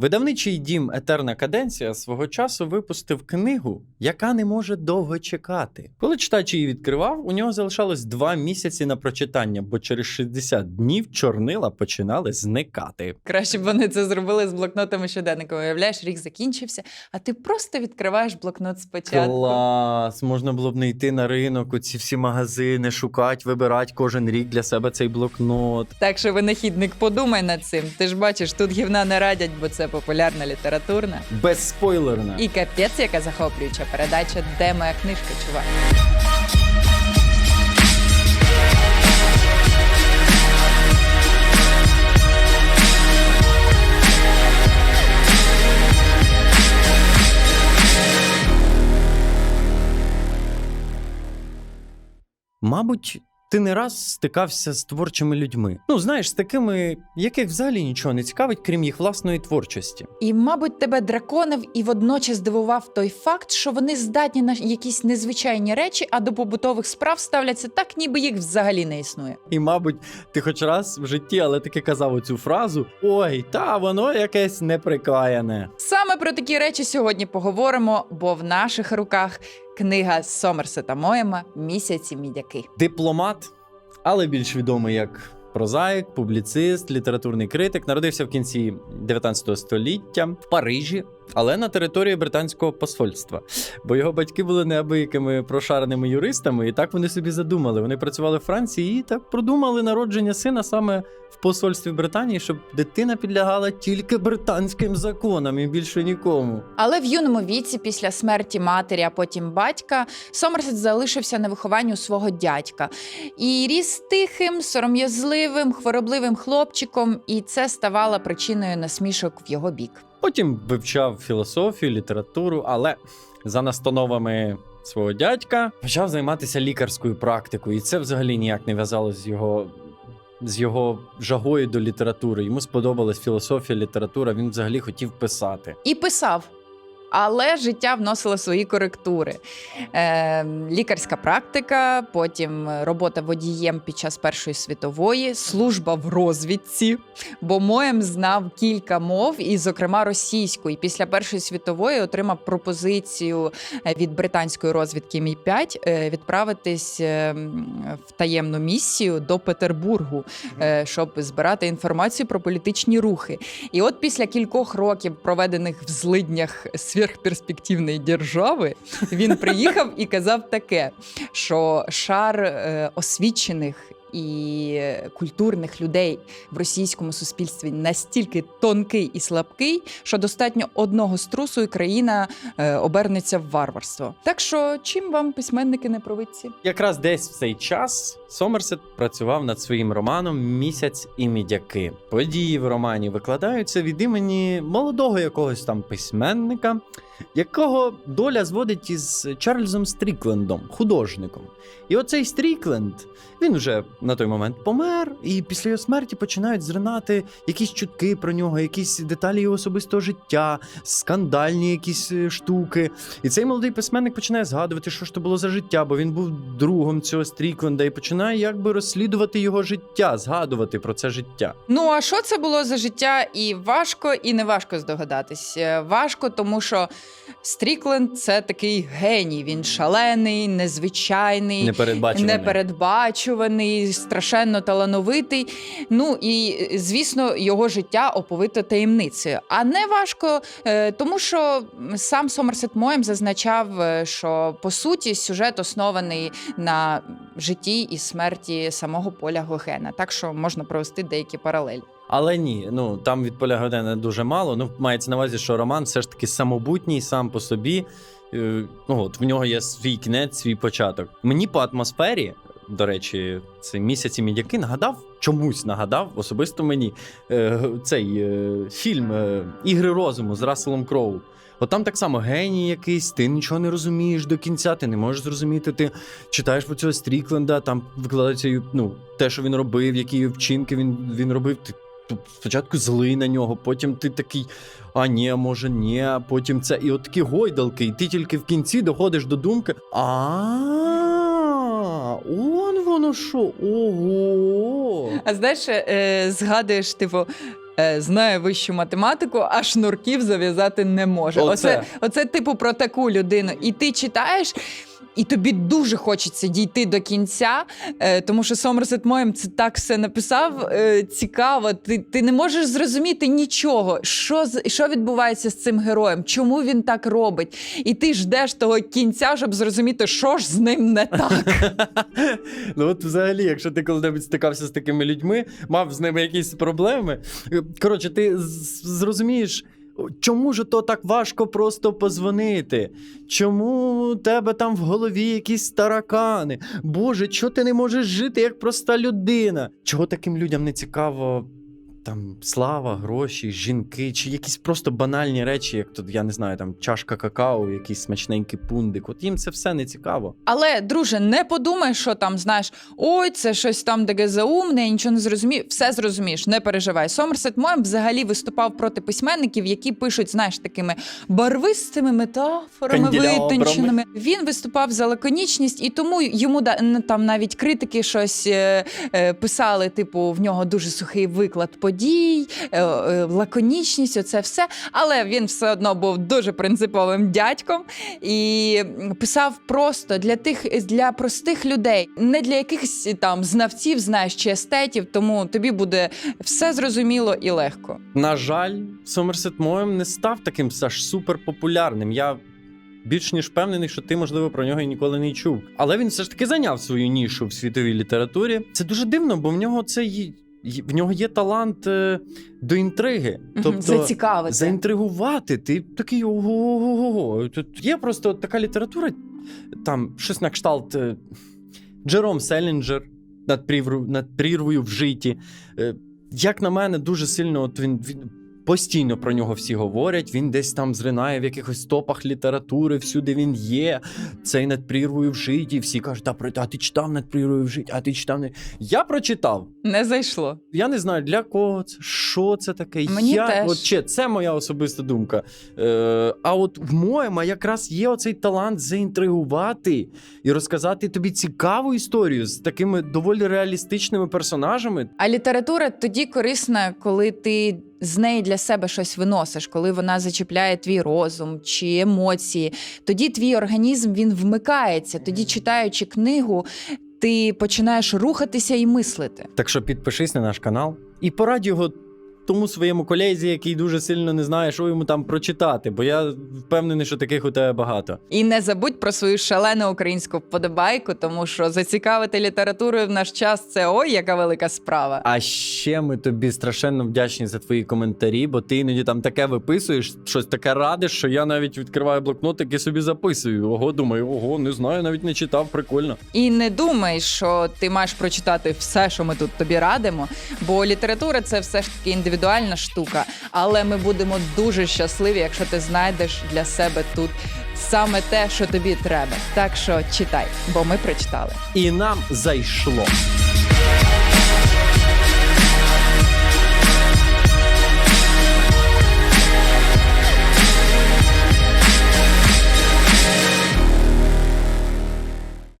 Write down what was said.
Видавничий дім Етерна Каденція свого часу випустив книгу, яка не може довго чекати. Коли читач її відкривав, у нього залишалось два місяці на прочитання, бо через 60 днів чорнила починали зникати. Краще б вони це зробили з блокнотами щоденника. Уявляєш, рік закінчився, а ти просто відкриваєш блокнот спочатку. Клас! Можна було б не йти на ринок, у ці всі магазини, шукати, вибирати кожен рік для себе цей блокнот. Так що винахідник, подумай над цим. Ти ж бачиш, тут гівна не радять, бо це популярна літературна. Безспойлерна. І капець, яка захоплююча передача, де моя книжка, чувак. Мабуть, ти не раз стикався з творчими людьми. Ну, знаєш, з такими, яких взагалі нічого не цікавить, крім їх власної творчості. І, мабуть, тебе драконив і водночас здивував той факт, що вони здатні на якісь незвичайні речі, а до побутових справ ставляться так, ніби їх взагалі не існує. І, мабуть, ти хоч раз в житті, але таки казав оцю фразу: Ой, та воно якесь неприкаяне. Саме про такі речі сьогодні поговоримо, бо в наших руках книга Сомерсета Моєма Місяці мідяки. Дипломат, але більш відомий як прозаїк, публіцист, літературний критик, народився в кінці 19 століття в Парижі, але на території британського посольства. Бо його батьки були неабиякими прошареними юристами, і так вони собі задумали. Вони працювали в Франції і так продумали народження сина саме в посольстві Британії, щоб дитина підлягала тільки британським законам і більше нікому. Але в юному віці, після смерті матері, а потім батька, Сомерсет залишився на вихованню свого дядька і ріс тихим, сором'язливим, хворобливим хлопчиком, і це ставало причиною насмішок в його бік. Потім вивчав філософію, літературу, але за настановами свого дядька почав займатися лікарською практикою, і це взагалі ніяк не в'язалося з його. З його жагою до літератури. Йому сподобалась філософія, література. Він взагалі хотів писати. І писав. Але життя вносило свої коректури. Е, лікарська практика, потім робота водієм під час Першої світової, служба в розвідці, бо Моєм знав кілька мов, і, зокрема, російську. І після Першої світової отримав пропозицію е, від британської розвідки Мі 5 е, відправитись е, в таємну місію до Петербургу, щоб збирати інформацію про політичні рухи. І от після кількох років, проведених в злиднях сверхперспективної держави, він приїхав і казав таке: що шар е, освічених. І культурних людей в російському суспільстві настільки тонкий і слабкий, що достатньо одного струсу, і країна е, обернеться в варварство. Так що чим вам письменники не провидці? Якраз десь в цей час Сомерсет працював над своїм романом Місяць і мідяки. Події в романі викладаються від імені молодого якогось там письменника, якого доля зводить із Чарльзом Стріклендом, художником. І оцей Стрікленд, він вже на той момент помер, і після його смерті починають зринати якісь чутки про нього, якісь деталі його особистого життя, скандальні якісь е, штуки. І цей молодий письменник починає згадувати, що ж то було за життя, бо він був другом цього Стрікленда і починає якби розслідувати його життя, згадувати про це життя. Ну а що це було за життя? І важко, і не важко здогадатись. Е, Важко, тому що Стрікленд це такий геній. Він шалений, незвичайний. Непередбачуваний. Непередбачуваний, страшенно талановитий. Ну і звісно, його життя оповито таємницею. А не важко, е, тому що сам Сомерсет Моєм зазначав, е, що по суті сюжет оснований на житті і смерті самого Поля Гогена. Так що можна провести деякі паралелі. Але ні, ну там від поля дуже мало. Ну, мається на увазі, що роман все ж таки самобутній сам по собі. Е, Ну от в нього є свій кінець, свій початок. Мені по атмосфері, до речі, цей місяць і мідяки нагадав, чомусь нагадав, особисто мені е, цей е, фільм Ігри розуму з Расселом Кроу. От там так само геній якийсь, ти нічого не розумієш до кінця, ти не можеш зрозуміти. Ти читаєш про цього Стрікленда, там викладається ну, те, що він робив, які вчинки він, він робив. Ти спочатку злий на нього, потім ти такий, а ні, може, ні, потім це. І от такі гойдалки, і ти тільки в кінці доходиш до думки. А, он воно що? Ого. А знаєш, е, згадуєш, типу, е, знає вищу математику, а шнурків зав'язати не може. Оце. Оце, оце типу про таку людину. І ти читаєш. І тобі дуже хочеться дійти до кінця, е, тому що Сомерсет Моєм це так все написав. Е, цікаво. Ти, ти не можеш зрозуміти нічого, що, що відбувається з цим героєм, чому він так робить. І ти ждеш того кінця, щоб зрозуміти, що ж з ним не так. Ну от взагалі, якщо ти коли-небудь стикався з такими людьми, мав з ними якісь проблеми. Коротше, ти зрозумієш. Чому ж то так важко просто позвонити? Чому у тебе там в голові якісь таракани? Боже, чого ти не можеш жити як проста людина? Чого таким людям не цікаво там слава, гроші, жінки, чи якісь просто банальні речі, як тут, я не знаю, там чашка какао, якийсь смачненький пундик. От їм це все не цікаво. Але, друже, не подумай, що там знаєш, ой, це щось там таке заумне, я нічого не зрозумів. Все зрозумієш, не переживай. Сомерсет Моєм взагалі виступав проти письменників, які пишуть, знаєш, такими барвистими метафорами витонченими. Він виступав за лаконічність, і тому йому там навіть критики щось е, е, писали, типу, в нього дуже сухий виклад подій, е, е, лаконічність, оце все. Але він все одно був дуже принциповим дядьком і писав просто для тих для простих людей, не для якихось там знавців, знаєш, чи естетів. Тому тобі буде все зрозуміло і легко. На жаль, Сомерсет Моєм не став таким аж суперпопулярним. Я більш ніж впевнений, що ти, можливо, про нього ніколи не чув. Але він все ж таки зайняв свою нішу в світовій літературі. Це дуже дивно, бо в нього це в нього є талант е, до інтриги. Тобто, Зацікавити. заінтригувати. Ти такий ого-го-го. Тут є просто така література, там щось на кшталт е, Джером Селінджер над, прірвою в житті. Е, Як на мене, дуже сильно от він, він постійно про нього всі говорять. Він десь там зринає в якихось топах літератури, всюди він є. Цей над прірвою в житті. Всі кажуть, про- а ти читав над прірвою в житті, а ти читав не. Я прочитав. Не зайшло. Я не знаю для кого це, що це таке. Мені я, теж. От, чи, це моя особиста думка. Е, а от в моєму якраз є оцей талант заінтригувати і розказати тобі цікаву історію з такими доволі реалістичними персонажами. А література тоді корисна, коли ти з неї для себе щось виносиш, коли вона зачіпляє твій розум чи емоції. Тоді твій організм він вмикається. Тоді, читаючи книгу, ти починаєш рухатися і мислити. Так що підпишись на наш канал і порадь його тому своєму колезі, який дуже сильно не знає, що йому там прочитати, бо я впевнений, що таких у тебе багато. І не забудь про свою шалену українську вподобайку, тому що зацікавити літературою в наш час це ой, яка велика справа. А ще ми тобі страшенно вдячні за твої коментарі, бо ти іноді там таке виписуєш, щось таке радиш, що я навіть відкриваю блокнотик і собі записую. Ого, думаю, ого, не знаю, навіть не читав, прикольно. І не думай, що ти маєш прочитати все, що ми тут тобі радимо, бо література це все ж таки індивідуальна штука. Але ми будемо дуже щасливі, якщо ти знайдеш для себе тут саме те, що тобі треба. Так що читай, бо ми прочитали. І нам зайшло.